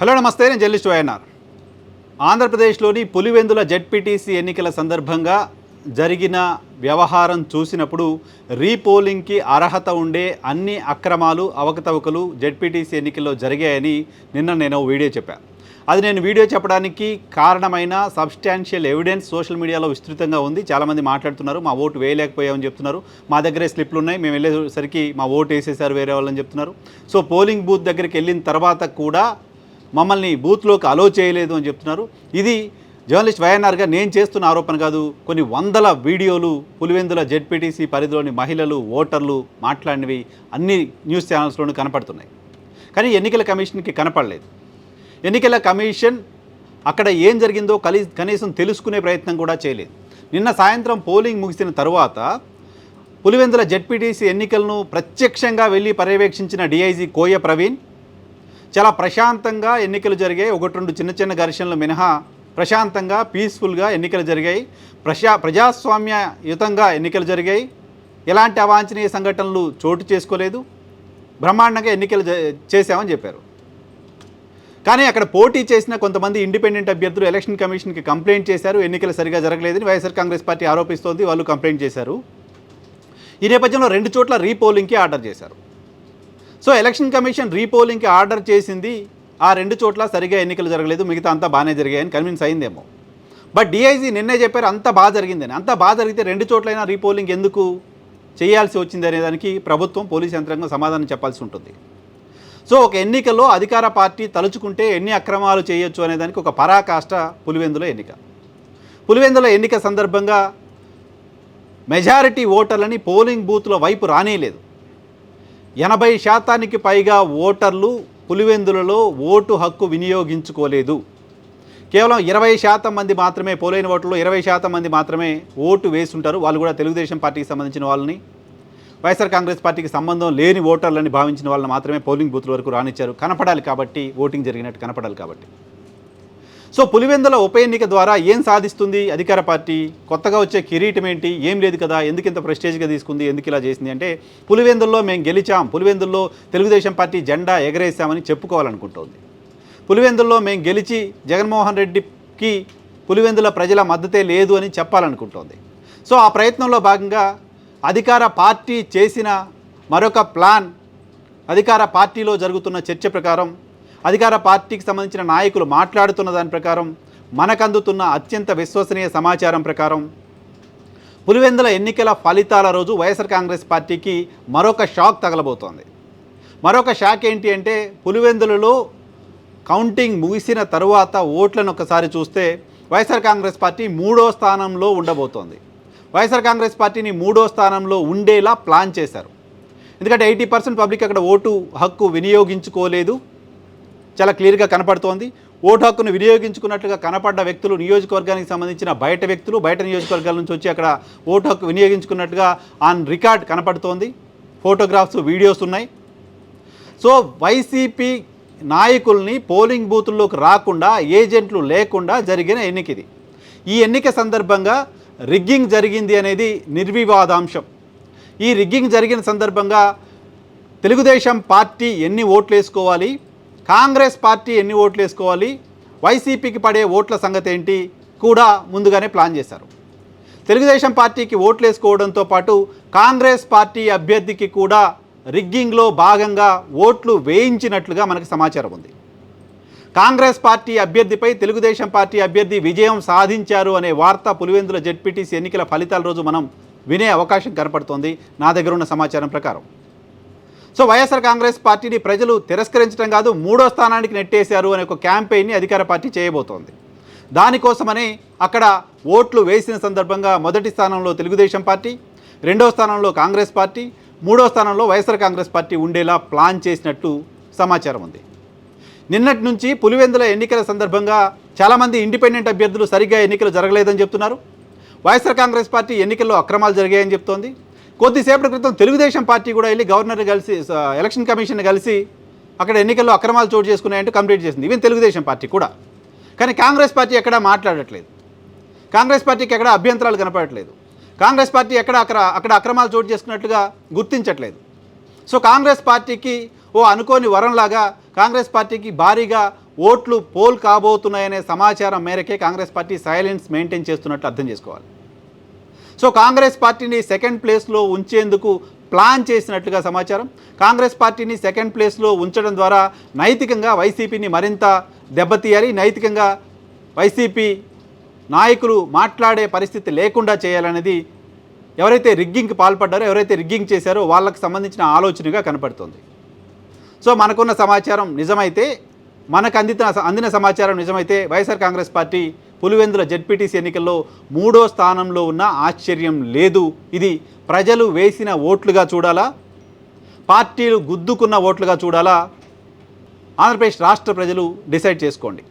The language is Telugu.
హలో నమస్తే నేను జర్నలిస్ట్ వైఎన్ఆర్. ఆంధ్రప్రదేశ్లోని పులివెందుల జెడ్పీటీసీ ఎన్నికల సందర్భంగా జరిగిన వ్యవహారం చూసినప్పుడు రీపోలింగ్కి అర్హత ఉండే అన్ని అక్రమాలు అవకతవకలు జెడ్పీటీసీ ఎన్నికల్లో జరిగాయని నిన్న నేను వీడియో చెప్పాను అది నేను వీడియో చెప్పడానికి కారణమైన సబ్స్టాన్షియల్ ఎవిడెన్స్ సోషల్ మీడియాలో విస్తృతంగా ఉంది. చాలామంది మాట్లాడుతున్నారు మా ఓటు వేయలేకపోయామని చెప్తున్నారు. మా దగ్గరే స్లిప్లు ఉన్నాయి మేము వెళ్ళేసరికి మా ఓటు వేసేసారు వేరే వాళ్ళని చెప్తున్నారు. సో పోలింగ్ బూత్ దగ్గరికి వెళ్ళిన తర్వాత కూడా మమ్మల్ని బూత్లోకి అలో చేయలేదు అని చెప్తున్నారు. ఇది జర్నలిస్ట్ వైఎన్ఆర్గా నేను చేస్తున్న ఆరోపణ కాదు. కొన్ని వందల వీడియోలు పులివెందుల జెడ్పీటీసీ పరిధిలోని మహిళలు ఓటర్లు మాట్లాడినవి అన్ని న్యూస్ ఛానల్స్లోనూ కనపడుతున్నాయి. కానీ ఎన్నికల కమిషన్కి కనపడలేదు. ఎన్నికల కమిషన్ అక్కడ ఏం జరిగిందో కలి కనీసం తెలుసుకునే ప్రయత్నం కూడా చేయలేదు. నిన్న సాయంత్రం పోలింగ్ ముగిసిన తరువాత పులివెందుల జెడ్పీటీసీ ఎన్నికలను ప్రత్యక్షంగా వెళ్ళి పర్యవేక్షించిన డిఐజీ కోయ ప్రవీణ్ చాలా ప్రశాంతంగా ఎన్నికలు జరిగాయి. ఒకటి రెండు చిన్న చిన్న ఘర్షణలు మినహా ప్రశాంతంగా పీస్ఫుల్గా ఎన్నికలు జరిగాయి. ప్రజా ప్రజాస్వామ్యయుతంగా ఎన్నికలు జరిగాయి. ఎలాంటి అవాంఛనీయ సంఘటనలు చోటు చేసుకోలేదు. బ్రహ్మాండంగా ఎన్నికలు జ- చేశామని చెప్పారు. కానీ అక్కడ పోటీ చేసిన కొంతమంది ఇండిపెండెంట్ అభ్యర్థులు ఎలక్షన్ కమిషన్కి కంప్లైంట్ చేశారు. ఎన్నికలు సరిగా జరగలేదని వైఎస్ఆర్ కాంగ్రెస్ పార్టీ ఆరోపిస్తోంది. వాళ్ళు కంప్లైంట్ చేశారు. ఈ నేపథ్యంలో రెండు చోట్ల రీపోలింగ్కి ఆర్డర్ చేశారు. సో ఎలక్షన్ కమిషన్ రీపోలింగ్కి ఆర్డర్ చేసింది. ఆ రెండు చోట్ల సరిగా ఎన్నికలు జరగలేదు. మిగతా అంతా బాగానే జరిగాయని కన్విన్స్ అయిందేమో. బట్ డిఐజీ నిన్నే చెప్పారు అంత బాగా జరిగిందని. అంత బాగా జరిగితే రెండు చోట్లైనా రీపోలింగ్ ఎందుకు చేయాల్సి వచ్చింది అనేదానికి ప్రభుత్వం పోలీస్ యంత్రాంగం సమాధానం చెప్పాల్సి ఉంటుంది. సో ఒక ఎన్నికలో అధికార పార్టీ తలుచుకుంటే ఎన్ని అక్రమాలు చేయొచ్చు అనేదానికి ఒక పరాకాష్ట పులివెందుల ఎన్నిక. పులివెందుల ఎన్నిక సందర్భంగా మెజారిటీ ఓటర్లని పోలింగ్ బూత్ల వైపు రానేలేదు. ఎనభై శాతానికి పైగా ఓటర్లు పులివెందులలో ఓటు హక్కు వినియోగించుకోలేదు. కేవలం ఇరవై శాతం మంది మాత్రమే పోలైన ఓట్లలో ఇరవై శాతం మంది మాత్రమే ఓటు వేసుంటారు. వాళ్ళు కూడా తెలుగుదేశం పార్టీకి సంబంధించిన వాళ్ళని వైఎస్ఆర్ కాంగ్రెస్ పార్టీకి సంబంధం లేని ఓటర్లని భావించిన వాళ్ళని మాత్రమే పోలింగ్ బూత్ల వరకు రానిచ్చారు. కనపడాలి కాబట్టి ఓటింగ్ జరిగినట్టు కనపడాలి కాబట్టి. సో పులివెందుల ఉప ఎన్నిక ద్వారా ఏం సాధిస్తుంది అధికార పార్టీ? కొత్తగా వచ్చే కిరీటం ఏంటి? ఏం లేదు కదా ఎందుకు ఇంత ప్రెస్టేజ్గా తీసుకుంది ఎందుకు ఇలా చేసింది? అంటే పులివెందుల్లో మేము గెలిచాం పులివెందుల్లో తెలుగుదేశం పార్టీ జెండా ఎగరేసామని చెప్పుకోవాలనుకుంటోంది. పులివెందుల్లో మేము గెలిచి జగన్మోహన్ రెడ్డికి పులివెందుల ప్రజల మద్దతే లేదు అని చెప్పాలనుకుంటోంది. సో ఆ ప్రయత్నంలో భాగంగా అధికార పార్టీ చేసిన మరొక ప్లాన్ అధికార పార్టీలో జరుగుతున్న చర్చ ప్రకారం అధికార పార్టీకి సంబంధించిన నాయకులు మాట్లాడుతున్న దాని ప్రకారం మనకందుతున్న అత్యంత విశ్వసనీయ సమాచారం ప్రకారం పులివెందుల ఎన్నికల ఫలితాల రోజు వైఎస్ఆర్ కాంగ్రెస్ పార్టీకి మరొక షాక్ తగలబోతోంది. మరొక షాక్ ఏంటి అంటే పులివెందులలో కౌంటింగ్ ముగిసిన తరువాత ఓట్లను ఒకసారి చూస్తే వైఎస్ఆర్ కాంగ్రెస్ పార్టీ మూడో స్థానంలో ఉండబోతోంది. వైఎస్ఆర్ కాంగ్రెస్ పార్టీని మూడో స్థానంలో ఉండేలా ప్లాన్ చేశారు. ఎందుకంటే ఎయిటీ పర్సెంట్ పబ్లిక్ అక్కడ ఓటు హక్కు వినియోగించుకోలేదు. చాలా క్లియర్గా కనపడుతోంది. ఓటు హక్కును వినియోగించుకున్నట్లుగా కనపడ్డ వ్యక్తులు నియోజకవర్గానికి సంబంధించిన బయట వ్యక్తులు బయట నియోజకవర్గాల నుంచి వచ్చి అక్కడ ఓటు హక్కు వినియోగించుకున్నట్టుగా ఆన్ రికార్డ్ కనపడుతోంది. ఫోటోగ్రాఫ్స్ వీడియోస్ ఉన్నాయి. సో వైసీపీ నాయకుల్ని పోలింగ్ బూతుల్లోకి రాకుండా ఏజెంట్లు లేకుండా జరిగిన ఎన్నిక ఇది ఈ ఎన్నిక సందర్భంగా రిగ్గింగ్ జరిగింది అనేది నిర్వివాదాంశం. ఈ రిగ్గింగ్ జరిగిన సందర్భంగా తెలుగుదేశం పార్టీ ఎన్ని ఓట్లు వేసుకోవాలి? కాంగ్రెస్ పార్టీ ఎన్ని ఓట్లు వేసుకోవాలి? వైసీపీకి పడే ఓట్ల సంగతి ఏంటి? కూడా ముందుగానే ప్లాన్ చేశారు. తెలుగుదేశం పార్టీకి ఓట్లు వేసుకోవడంతో పాటు కాంగ్రెస్ పార్టీ అభ్యర్థికి కూడా రిగ్గింగ్లో భాగంగా ఓట్లు వేయించినట్లుగా మనకు సమాచారం ఉంది. కాంగ్రెస్ పార్టీ అభ్యర్థిపై తెలుగుదేశం పార్టీ అభ్యర్థి విజయం సాధించారు అనే వార్త పులివెందుల జెడ్పీటీసీ ఎన్నికల ఫలితాల రోజు మనం వినే అవకాశం కనపడుతోంది. నా దగ్గర ఉన్న సమాచారం ప్రకారం. సో వైఎస్ఆర్ కాంగ్రెస్ పార్టీని ప్రజలు తిరస్కరించడం కాదు మూడో స్థానానికి నెట్టేశారు అనే ఒక క్యాంపెయిన్ని అధికార పార్టీ చేయబోతోంది. దానికోసమని అక్కడ ఓట్లు వేసిన సందర్భంగా మొదటి స్థానంలో తెలుగుదేశం పార్టీ రెండో స్థానంలో కాంగ్రెస్ పార్టీ మూడో స్థానంలో వైఎస్ఆర్ కాంగ్రెస్ పార్టీ ఉండేలా ప్లాన్ చేసినట్టు సమాచారం ఉంది. నిన్నటి నుంచి పులివెందుల ఎన్నికల సందర్భంగా చాలామంది ఇండిపెండెంట్ అభ్యర్థులు సరిగ్గా ఎన్నికలు జరగలేదని చెప్తున్నారు. వైఎస్ఆర్ కాంగ్రెస్ పార్టీ ఎన్నికల్లో అక్రమాలు జరిగాయని చెప్తోంది. కొద్దిసేపటి క్రితం తెలుగుదేశం పార్టీ కూడా వెళ్ళి గవర్నర్ కలిసి ఎలక్షన్ కమిషన్ కలిసి అక్కడ ఎన్నికల్లో అక్రమాలు చోటు చేసుకున్నాయంటూ కంప్లీట్ చేసింది. ఈవెన్ తెలుగుదేశం పార్టీ కూడా. కానీ కాంగ్రెస్ పార్టీ ఎక్కడా మాట్లాడట్లేదు. కాంగ్రెస్ పార్టీకి ఎక్కడ అభ్యంతరాలు కనపడట్లేదు. కాంగ్రెస్ పార్టీ ఎక్కడ అక్కడ అక్కడ అక్రమాలు చోటు చేసుకున్నట్లుగా గుర్తించట్లేదు. సో కాంగ్రెస్ పార్టీకి ఓ అనుకోని వరంలాగా కాంగ్రెస్ పార్టీకి భారీగా ఓట్లు పోల్ కాబోతున్నాయనే సమాచారం మేరకే కాంగ్రెస్ పార్టీ సైలెన్స్ మెయింటైన్ చేస్తున్నట్లు అర్థం చేసుకోవాలి. సో కాంగ్రెస్ పార్టీని సెకండ్ ప్లేస్లో ఉంచేందుకు ప్లాన్ చేసినట్లుగా సమాచారం. కాంగ్రెస్ పార్టీని సెకండ్ ప్లేస్లో ఉంచడం ద్వారా నైతికంగా వైసీపీని మరింత దెబ్బతీయాలి. నైతికంగా వైసీపీ నాయకులు మాట్లాడే పరిస్థితి లేకుండా చేయాలనేది ఎవరైతే రిగ్గింగ్కి పాల్పడ్డారో ఎవరైతే రిగ్గింగ్ చేశారో వాళ్ళకి సంబంధించిన ఆలోచనగా కనపడుతుంది. సో మనకున్న సమాచారం నిజమైతే మనకు అందిన అందిన సమాచారం నిజమైతే YSR Congress party Pulivendula ZPTC ఎన్నికల్లో మూడో స్థానంలో ఉన్న ఆశ్చర్యం లేదు. ఇది ప్రజలు వేసిన ఓట్లుగా చూడాలా? పార్టీలు గుద్దుకున్న ఓట్లుగా చూడాలా? ఆంధ్రప్రదేశ్ రాష్ట్ర ప్రజలు డిసైడ్ చేసుకోండి.